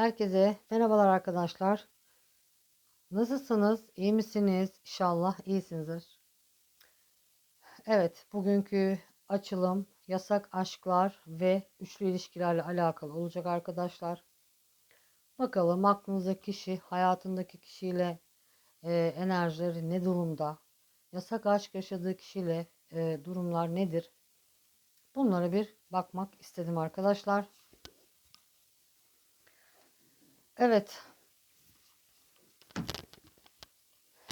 Herkese merhabalar arkadaşlar. Nasılsınız? İyi misiniz? İnşallah iyisinizdir. Evet, bugünkü açılım yasak aşklar ve üçlü ilişkilerle alakalı olacak arkadaşlar. Bakalım aklınızdaki kişi, hayatındaki kişiyle e, enerjileri ne durumda? Yasak aşk yaşadığı kişiyle e, durumlar nedir? Bunlara bir bakmak istedim arkadaşlar. Evet.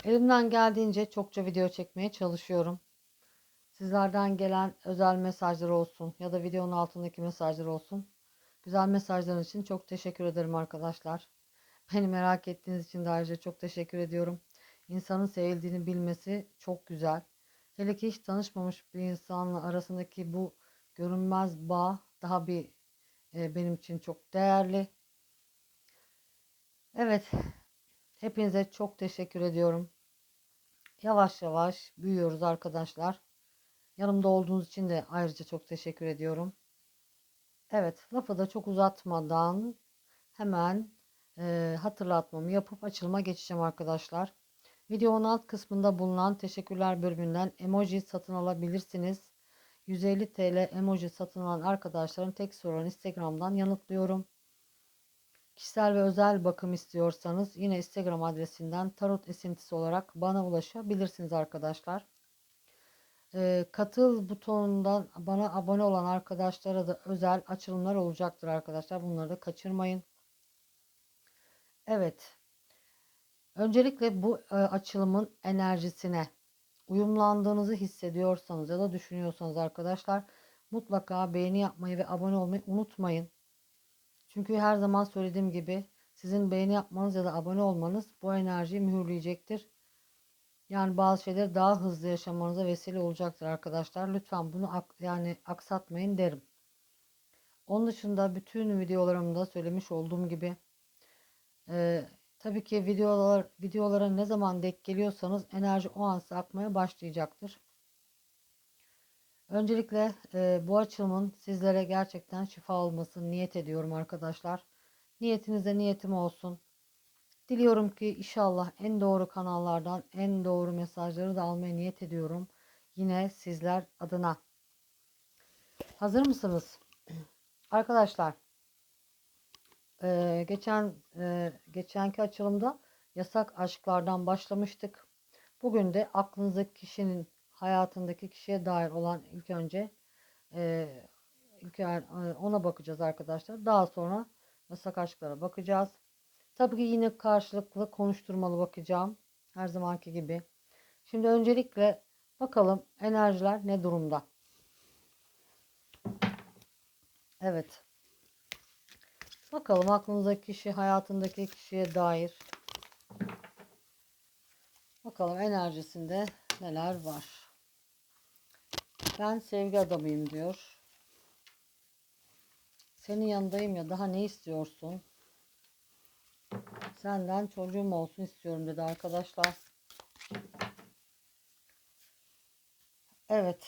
Elimden geldiğince çokça video çekmeye çalışıyorum. Sizlerden gelen özel mesajlar olsun ya da videonun altındaki mesajlar olsun. Güzel mesajlar için çok teşekkür ederim arkadaşlar. Beni merak ettiğiniz için de ayrıca çok teşekkür ediyorum. İnsanın sevildiğini bilmesi çok güzel. Hele ki hiç tanışmamış bir insanla arasındaki bu görünmez bağ daha bir e, benim için çok değerli. Evet, hepinize çok teşekkür ediyorum. Yavaş yavaş büyüyoruz arkadaşlar. Yanımda olduğunuz için de ayrıca çok teşekkür ediyorum. Evet, lafı da çok uzatmadan hemen e, hatırlatmamı yapıp açılıma geçeceğim arkadaşlar. Videonun alt kısmında bulunan teşekkürler bölümünden emoji satın alabilirsiniz. 150 TL emoji satın alan arkadaşların tek sorun Instagram'dan yanıtlıyorum. Kişisel ve özel bakım istiyorsanız yine Instagram adresinden tarot esintisi olarak bana ulaşabilirsiniz arkadaşlar. Ee, katıl butonundan bana abone olan arkadaşlara da özel açılımlar olacaktır arkadaşlar. Bunları da kaçırmayın. Evet. Öncelikle bu e, açılımın enerjisine uyumlandığınızı hissediyorsanız ya da düşünüyorsanız arkadaşlar mutlaka beğeni yapmayı ve abone olmayı unutmayın. Çünkü her zaman söylediğim gibi sizin beğeni yapmanız ya da abone olmanız bu enerjiyi mühürleyecektir. Yani bazı şeyleri daha hızlı yaşamanıza vesile olacaktır arkadaşlar. Lütfen bunu ak yani aksatmayın derim. Onun dışında bütün videolarımda söylemiş olduğum gibi e, tabii ki videolar videolara ne zaman denk geliyorsanız enerji o an akmaya başlayacaktır. Öncelikle e, bu açılımın sizlere gerçekten şifa olmasını niyet ediyorum arkadaşlar. Niyetinize niyetim olsun. Diliyorum ki inşallah en doğru kanallardan en doğru mesajları da almaya niyet ediyorum. Yine sizler adına. Hazır mısınız? Arkadaşlar e, geçen e, geçenki açılımda yasak aşklardan başlamıştık. Bugün de aklınızdaki kişinin hayatındaki kişiye dair olan ilk önce e, ilk ona bakacağız arkadaşlar. Daha sonra yasak aşklara bakacağız. Tabii ki yine karşılıklı konuşturmalı bakacağım. Her zamanki gibi. Şimdi öncelikle bakalım enerjiler ne durumda. Evet. Bakalım aklınızdaki kişi, hayatındaki kişiye dair. Bakalım enerjisinde neler var. Ben sevgi adamıyım diyor. Senin yanındayım ya daha ne istiyorsun? Senden çocuğum olsun istiyorum dedi arkadaşlar. Evet.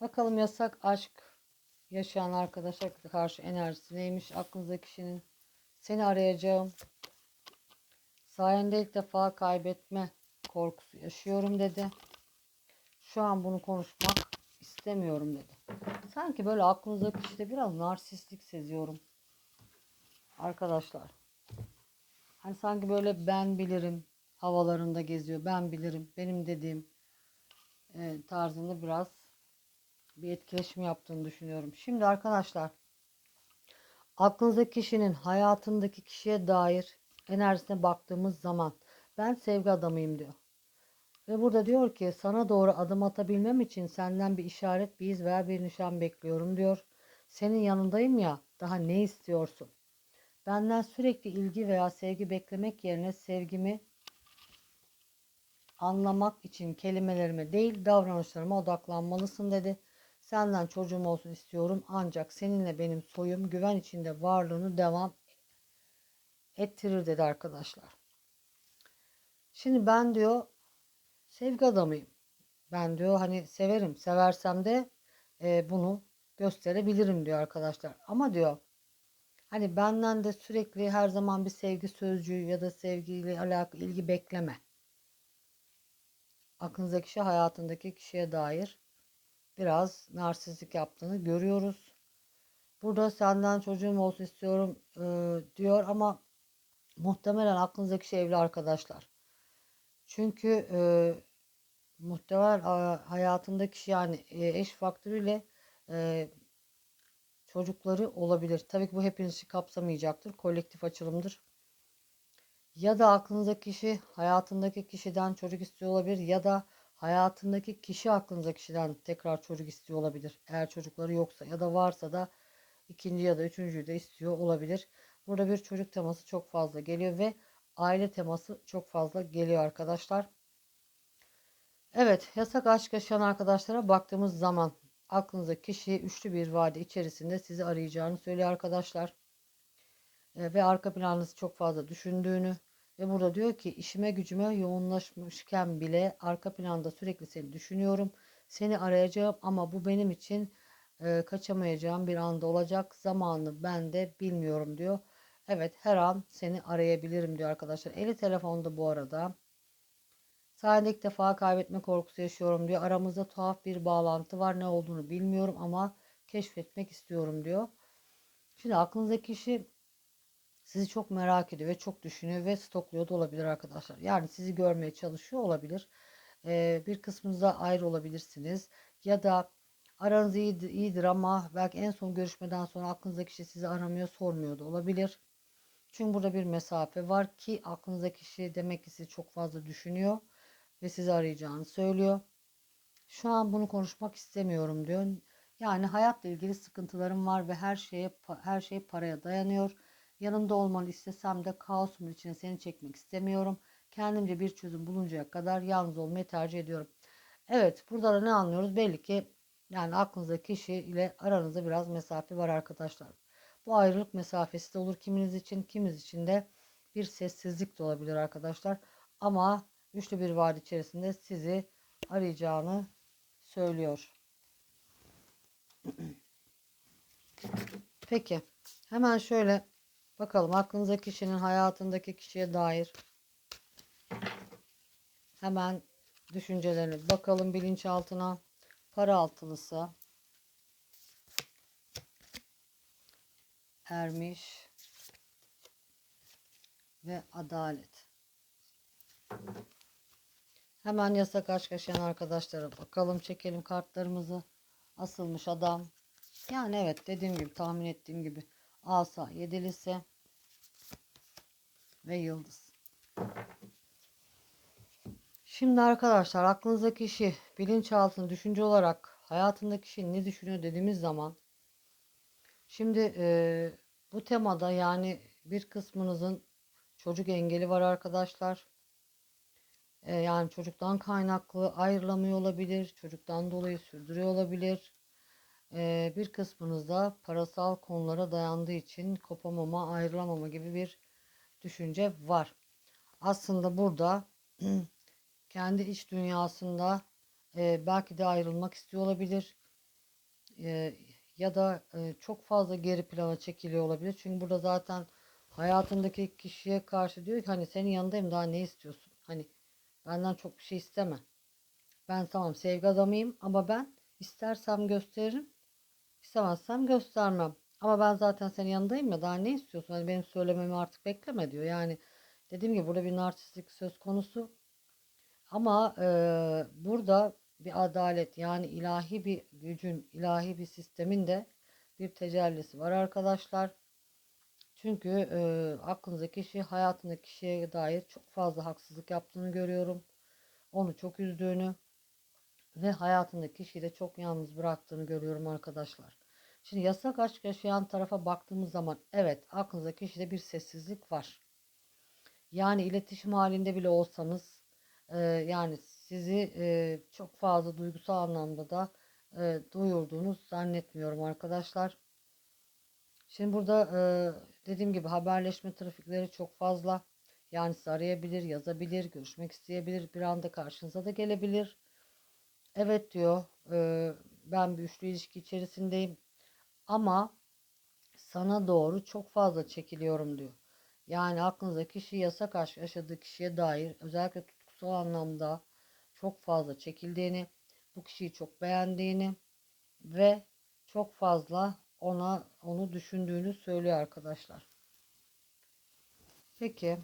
Bakalım yasak aşk yaşayan arkadaşa karşı enerjisi neymiş aklınızdaki kişinin. Seni arayacağım. Sayende ilk defa kaybetme korkusu yaşıyorum dedi. Şu an bunu konuşmak istemiyorum dedi. Sanki böyle aklınızdaki işte biraz narsistlik seziyorum. Arkadaşlar. Hani sanki böyle ben bilirim havalarında geziyor. Ben bilirim. Benim dediğim e, tarzında biraz bir etkileşim yaptığını düşünüyorum. Şimdi arkadaşlar aklınızdaki kişinin hayatındaki kişiye dair enerjisine baktığımız zaman ben sevgi adamıyım diyor. Ve burada diyor ki sana doğru adım atabilmem için senden bir işaret, bir iz veya bir nişan bekliyorum diyor. Senin yanındayım ya daha ne istiyorsun? Benden sürekli ilgi veya sevgi beklemek yerine sevgimi anlamak için kelimelerime değil davranışlarıma odaklanmalısın dedi. Senden çocuğum olsun istiyorum ancak seninle benim soyum güven içinde varlığını devam ettirir dedi arkadaşlar. Şimdi ben diyor sevgi adamıyım. Ben diyor hani severim. Seversem de e, bunu gösterebilirim diyor arkadaşlar. Ama diyor Hani benden de sürekli her zaman bir sevgi sözcüğü ya da sevgiyle alakalı ilgi bekleme. Aklınızdaki kişi hayatındaki kişiye dair biraz narsistlik yaptığını görüyoruz. Burada senden çocuğum olsun istiyorum e, diyor ama muhtemelen aklınızdaki kişi evli arkadaşlar. Çünkü e, muhtemel hayatındaki yani e, eş faktörüyle e, çocukları olabilir. Tabii ki bu hepinizi kapsamayacaktır. Kolektif açılımdır. Ya da aklınızdaki kişi hayatındaki kişiden çocuk istiyor olabilir ya da hayatındaki kişi aklınızdaki kişiden tekrar çocuk istiyor olabilir. Eğer çocukları yoksa ya da varsa da ikinci ya da üçüncüyü de istiyor olabilir. Burada bir çocuk teması çok fazla geliyor ve aile teması çok fazla geliyor arkadaşlar. Evet, yasak aşk yaşayan arkadaşlara baktığımız zaman aklınıza kişi üçlü bir vade içerisinde sizi arayacağını söylüyor arkadaşlar. E, ve arka planınızı çok fazla düşündüğünü ve burada diyor ki işime gücüme yoğunlaşmışken bile arka planda sürekli seni düşünüyorum. Seni arayacağım ama bu benim için e, kaçamayacağım bir anda olacak. Zamanını ben de bilmiyorum diyor. Evet her an seni arayabilirim diyor arkadaşlar. Eli telefonda bu arada. Sayende ilk defa kaybetme korkusu yaşıyorum diyor. Aramızda tuhaf bir bağlantı var. Ne olduğunu bilmiyorum ama keşfetmek istiyorum diyor. Şimdi aklınızdaki kişi sizi çok merak ediyor ve çok düşünüyor ve stokluyor da olabilir arkadaşlar. Yani sizi görmeye çalışıyor olabilir. Ee, bir kısmınızda ayrı olabilirsiniz. Ya da aranız iyidir, iyidir ama belki en son görüşmeden sonra aklınızdaki kişi sizi aramıyor, sormuyor da olabilir. Çünkü burada bir mesafe var ki aklınızdaki kişi demek ki sizi çok fazla düşünüyor ve sizi arayacağını söylüyor. Şu an bunu konuşmak istemiyorum diyor. Yani hayatla ilgili sıkıntılarım var ve her şeye her şey paraya dayanıyor. Yanımda olmanı istesem de kaosumun içine seni çekmek istemiyorum. Kendimce bir çözüm buluncaya kadar yalnız olmayı tercih ediyorum. Evet, burada da ne anlıyoruz? Belli ki yani aklınızdaki kişi ile aranızda biraz mesafe var arkadaşlar. Bu ayrılık mesafesi de olur kiminiz için, kiminiz için de bir sessizlik de olabilir arkadaşlar. Ama üçlü bir vaat içerisinde sizi arayacağını söylüyor. Peki hemen şöyle bakalım aklınızdaki kişinin hayatındaki kişiye dair hemen düşüncelerini bakalım bilinçaltına para altılısı ermiş ve adalet. Hemen yasak aşk yaşayan arkadaşlara bakalım çekelim kartlarımızı. Asılmış adam. Yani evet dediğim gibi tahmin ettiğim gibi asa yedilisi ve yıldız. Şimdi arkadaşlar aklınızdaki kişi bilinçaltını düşünce olarak hayatındaki kişi ne düşünüyor dediğimiz zaman şimdi e, bu temada yani bir kısmınızın çocuk engeli var arkadaşlar. E, yani çocuktan kaynaklı ayrılamıyor olabilir. Çocuktan dolayı sürdürüyor olabilir. E, bir kısmınız da parasal konulara dayandığı için kopamama, ayrılamama gibi bir düşünce var. Aslında burada kendi iç dünyasında e, belki de ayrılmak istiyor olabilir. E, ya da e, çok fazla geri plana çekiliyor olabilir. Çünkü burada zaten hayatındaki kişiye karşı diyor ki hani senin yanındayım daha ne istiyorsun? Hani benden çok bir şey isteme. Ben tamam sevgi adamıyım ama ben istersem gösteririm. istemezsem göstermem. Ama ben zaten senin yanındayım ya daha ne istiyorsun? Hani benim söylememi artık bekleme diyor. Yani dediğim gibi burada bir narsistlik söz konusu. Ama e, burada bir adalet yani ilahi bir gücün, ilahi bir sistemin de bir tecellisi var arkadaşlar. Çünkü e, aklınızdaki kişi hayatındaki kişiye dair çok fazla haksızlık yaptığını görüyorum. Onu çok üzdüğünü ve hayatındaki kişiyi de çok yalnız bıraktığını görüyorum arkadaşlar. Şimdi yasak aşk yaşayan tarafa baktığımız zaman evet aklınızdaki kişide bir sessizlik var. Yani iletişim halinde bile olsanız e, yani sizi e, çok fazla duygusal anlamda da e, duyurduğunu zannetmiyorum arkadaşlar. Şimdi burada dediğim gibi haberleşme trafikleri çok fazla. Yani sizi arayabilir, yazabilir, görüşmek isteyebilir, bir anda karşınıza da gelebilir. Evet diyor, e, ben bir üçlü ilişki içerisindeyim. Ama sana doğru çok fazla çekiliyorum diyor. Yani aklınıza kişi yasak aşk yaşadığı kişiye dair özellikle tutkusal anlamda çok fazla çekildiğini, bu kişiyi çok beğendiğini ve çok fazla ona onu düşündüğünü söylüyor arkadaşlar. Peki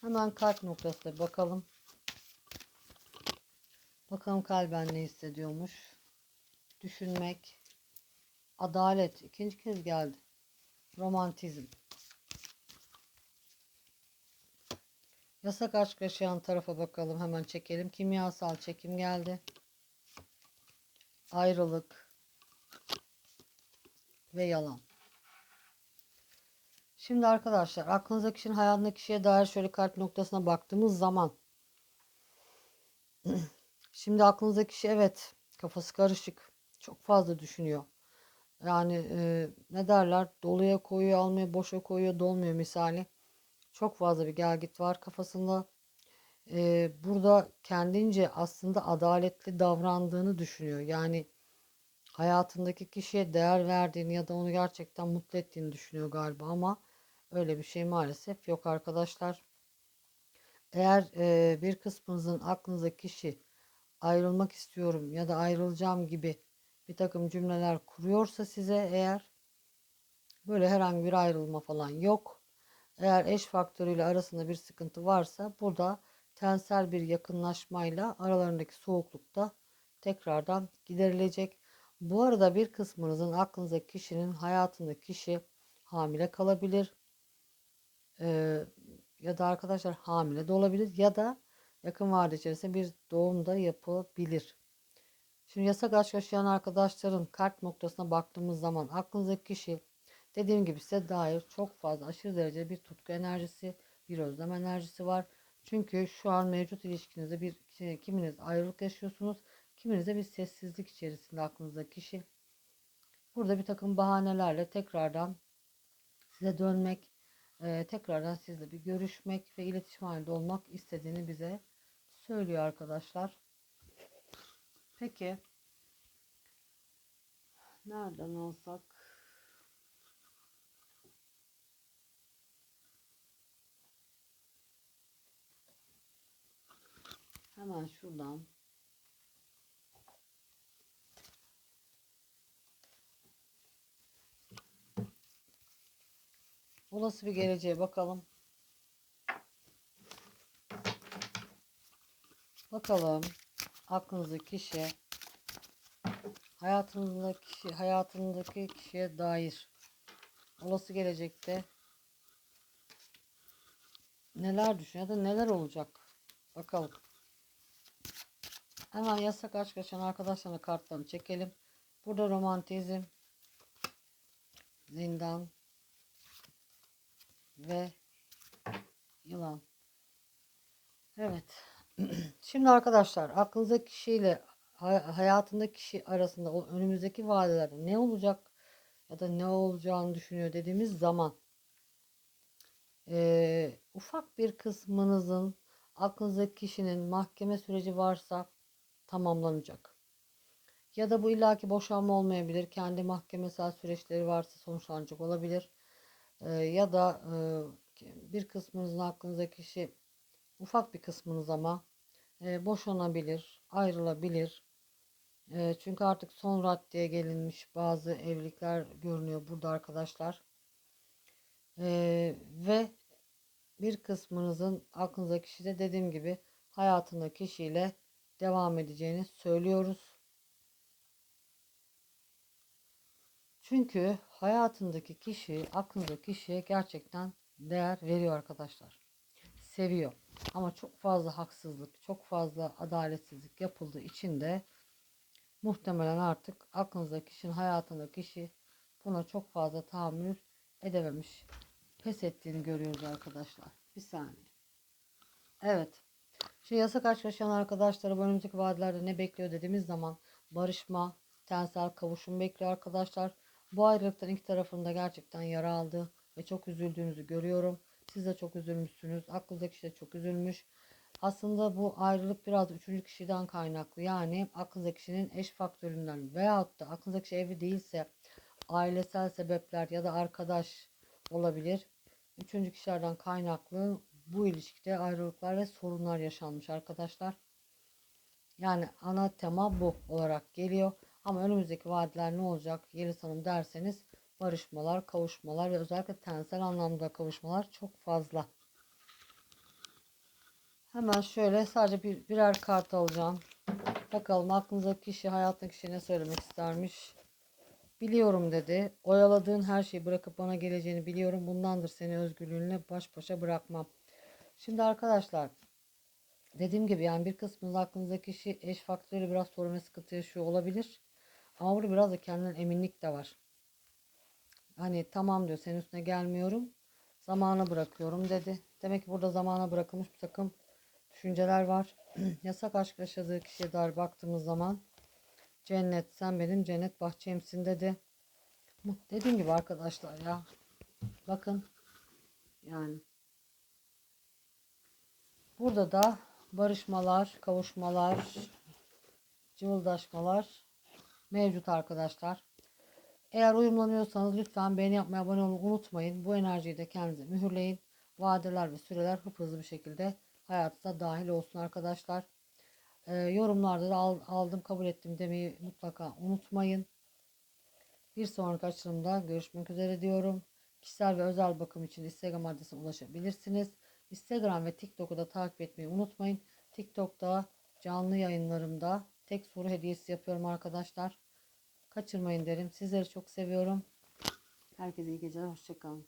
hemen kalp noktasına bakalım. Bakalım kalben ne hissediyormuş. Düşünmek, adalet ikinci kez geldi. Romantizm. Yasak aşk yaşayan tarafa bakalım. Hemen çekelim. Kimyasal çekim geldi. Ayrılık ve yalan. Şimdi arkadaşlar aklınızdaki kişinin hayatındaki kişiye dair şöyle kalp noktasına baktığımız zaman şimdi aklınızdaki kişi evet kafası karışık. Çok fazla düşünüyor. Yani e, ne derler doluya koyuyor almıyor boşa koyuyor dolmuyor misali. Çok fazla bir gelgit var kafasında. E, burada kendince aslında adaletli davrandığını düşünüyor. Yani hayatındaki kişiye değer verdiğini ya da onu gerçekten mutlu ettiğini düşünüyor galiba ama öyle bir şey maalesef yok arkadaşlar. Eğer e, bir kısmınızın aklınızdaki kişi ayrılmak istiyorum ya da ayrılacağım gibi bir takım cümleler kuruyorsa size eğer böyle herhangi bir ayrılma falan yok. Eğer eş faktörüyle arasında bir sıkıntı varsa burada tensel bir yakınlaşmayla aralarındaki soğuklukta tekrardan giderilecek. Bu arada bir kısmınızın aklınızdaki kişinin hayatındaki kişi hamile kalabilir. Ee, ya da arkadaşlar hamile de olabilir ya da yakın vade içerisinde bir doğum da yapabilir. Şimdi yasak aşk yaşayan arkadaşların kalp noktasına baktığımız zaman aklınızdaki kişi dediğim gibi size dair çok fazla aşırı derece bir tutku enerjisi, bir özlem enerjisi var. Çünkü şu an mevcut ilişkinizde bir kiminiz ayrılık yaşıyorsunuz, kiminiz de bir sessizlik içerisinde aklınızdaki kişi. Burada bir takım bahanelerle tekrardan size dönmek, e, tekrardan sizle bir görüşmek ve iletişim halinde olmak istediğini bize söylüyor arkadaşlar. Peki. Nereden alsak? Hemen şuradan. Olası bir geleceğe bakalım. Bakalım aklınızdaki kişi hayatınızdaki kişi hayatındaki kişiye dair olası gelecekte neler düşünüyor da neler olacak bakalım. Hemen yasak aşk yaşayan arkadaşlarına kartlarını çekelim. Burada romantizm, zindan ve yılan. Evet. Şimdi arkadaşlar aklınızdaki kişiyle hayatındaki kişi arasında önümüzdeki vadelerde ne olacak ya da ne olacağını düşünüyor dediğimiz zaman e, ufak bir kısmınızın aklınızdaki kişinin mahkeme süreci varsa tamamlanacak. Ya da bu illaki boşanma olmayabilir. Kendi mahkemesel süreçleri varsa sonuçlanacak olabilir. Ya da bir kısmınızın aklınızdaki kişi ufak bir kısmınız ama boşanabilir, ayrılabilir. Çünkü artık son raddeye gelinmiş bazı evlilikler görünüyor burada arkadaşlar. Ve bir kısmınızın aklınızdaki kişi de dediğim gibi hayatında kişiyle devam edeceğini söylüyoruz. Çünkü hayatındaki kişi, aklındaki kişiye gerçekten değer veriyor arkadaşlar. Seviyor. Ama çok fazla haksızlık, çok fazla adaletsizlik yapıldığı için de muhtemelen artık aklınızdaki kişinin hayatındaki kişi buna çok fazla tahammül edememiş. Pes ettiğini görüyoruz arkadaşlar. Bir saniye. Evet. Şu yasak aşk yaşayan arkadaşları bu önümüzdeki vadelerde ne bekliyor dediğimiz zaman barışma, tensel kavuşum bekliyor arkadaşlar. Bu ayrılıktan iki tarafında gerçekten yara aldı ve çok üzüldüğünüzü görüyorum. Siz de çok üzülmüşsünüz. Aklınızdaki kişi de çok üzülmüş. Aslında bu ayrılık biraz üçüncü kişiden kaynaklı. Yani aklınızdaki kişinin eş faktöründen veyahut da aklınızdaki kişi evli değilse ailesel sebepler ya da arkadaş olabilir. Üçüncü kişilerden kaynaklı bu ilişkide ayrılıklar ve sorunlar yaşanmış arkadaşlar. Yani ana tema bu olarak geliyor. Ama önümüzdeki vaatler ne olacak Yeliz Hanım derseniz barışmalar, kavuşmalar ve özellikle tensel anlamda kavuşmalar çok fazla. Hemen şöyle sadece bir, birer kart alacağım. Bakalım aklınızdaki kişi hayatındaki kişi ne söylemek istermiş. Biliyorum dedi. Oyaladığın her şeyi bırakıp bana geleceğini biliyorum. Bundandır seni özgürlüğünle baş başa bırakmam. Şimdi arkadaşlar dediğim gibi yani bir kısmınız aklınızdaki kişi eş faktörüyle biraz sorun ve sıkıntı yaşıyor olabilir. Burada biraz da kendinden eminlik de var. Hani tamam diyor senin üstüne gelmiyorum. Zamana bırakıyorum dedi. Demek ki burada zamana bırakılmış bir takım düşünceler var. Yasak aşk yaşadığı kişiye dair baktığımız zaman cennet sen benim cennet bahçemsin dedi. Dediğim gibi arkadaşlar ya bakın yani burada da barışmalar, kavuşmalar, cıvıldaşmalar mevcut arkadaşlar. Eğer uyumlanıyorsanız lütfen beğeni yapmayı, abone olmayı unutmayın. Bu enerjiyi de kendinize mühürleyin. Vadeler ve süreler hızlı bir şekilde hayatınıza dahil olsun arkadaşlar. Ee, yorumlarda da al- aldım kabul ettim demeyi mutlaka unutmayın. Bir sonraki açılımda görüşmek üzere diyorum. Kişisel ve özel bakım için Instagram adresine ulaşabilirsiniz. Instagram ve TikTok'u da takip etmeyi unutmayın. TikTok'ta canlı yayınlarımda tek soru hediyesi yapıyorum arkadaşlar. Kaçırmayın derim. Sizleri çok seviyorum. Herkese iyi geceler. Hoşçakalın.